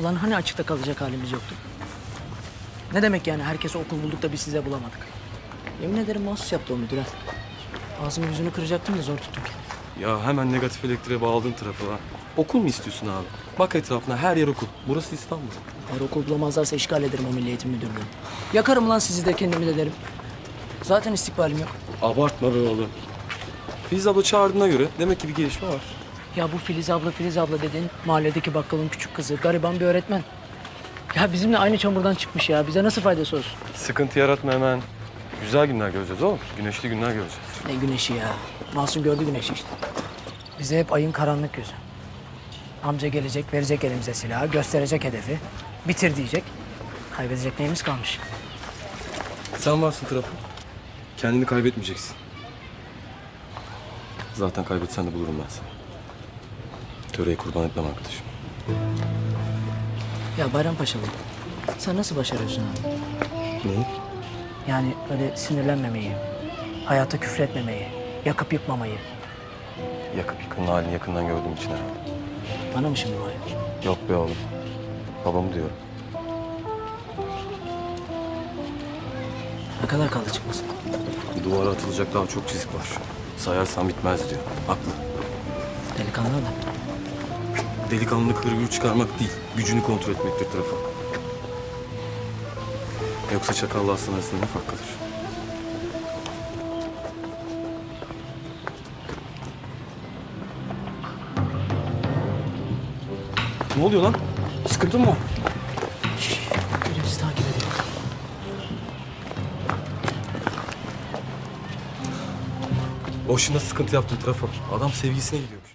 Ulan hani açıkta kalacak halimiz yoktu? Ne demek yani herkese okul bulduk da biz size bulamadık? Yemin ederim mahsus yaptı o müdür ha. Ağzımın yüzünü kıracaktım da zor tuttum kendimi. Ya hemen negatif elektriğe bağladın tarafı ha. Okul mu istiyorsun abi? Bak etrafına her yer okul. Burası İstanbul. Eğer okul bulamazlarsa işgal ederim o Milli Eğitim Müdürlüğü'nü. Yakarım lan sizi de kendimi de derim. Zaten istikbalim yok. Abartma be oğlum. Filiz abla çağırdığına göre demek ki bir gelişme var. Ya bu Filiz abla Filiz abla dediğin mahalledeki bakkalın küçük kızı, gariban bir öğretmen. Ya bizimle aynı çamurdan çıkmış ya. Bize nasıl faydası olsun? Sıkıntı yaratma hemen. Güzel günler göreceğiz oğlum. Güneşli günler göreceğiz. Ne güneşi ya. Masum gördü güneşi işte. Bize hep ayın karanlık yüzü. Amca gelecek, verecek elimize silahı, gösterecek hedefi. Bitir diyecek. Kaybedecek neyimiz kalmış? Sen varsın tarafı. Kendini kaybetmeyeceksin. Zaten kaybetsen de bulurum ben seni. Töreyi kurban etmem arkadaşım. Ya Bayrampaşalı, sen nasıl başarıyorsun abi? Neyi? Yani öyle sinirlenmemeyi, hayata küfretmemeyi, yakıp yıkmamayı. Yakıp yıkımın halini yakından gördüğüm için herhalde. Bana mı şimdi bu hayat? Yok be oğlum. Babamı diyorum. Ne kadar kaldı çıkmasın? Duvara atılacak daha çok çizik var. Sayarsan bitmez diyor. Haklı. Delikanlı adam. Delikanlılık hırgür çıkarmak değil, gücünü kontrol etmektir tarafı. Yoksa çakalla aslan arasında ne fark kalır? Ne oluyor lan? Sıkıntın mı? var? Takip. Boşuna sıkıntı yaptın trafo. Adam sevgisine gidiyormuş.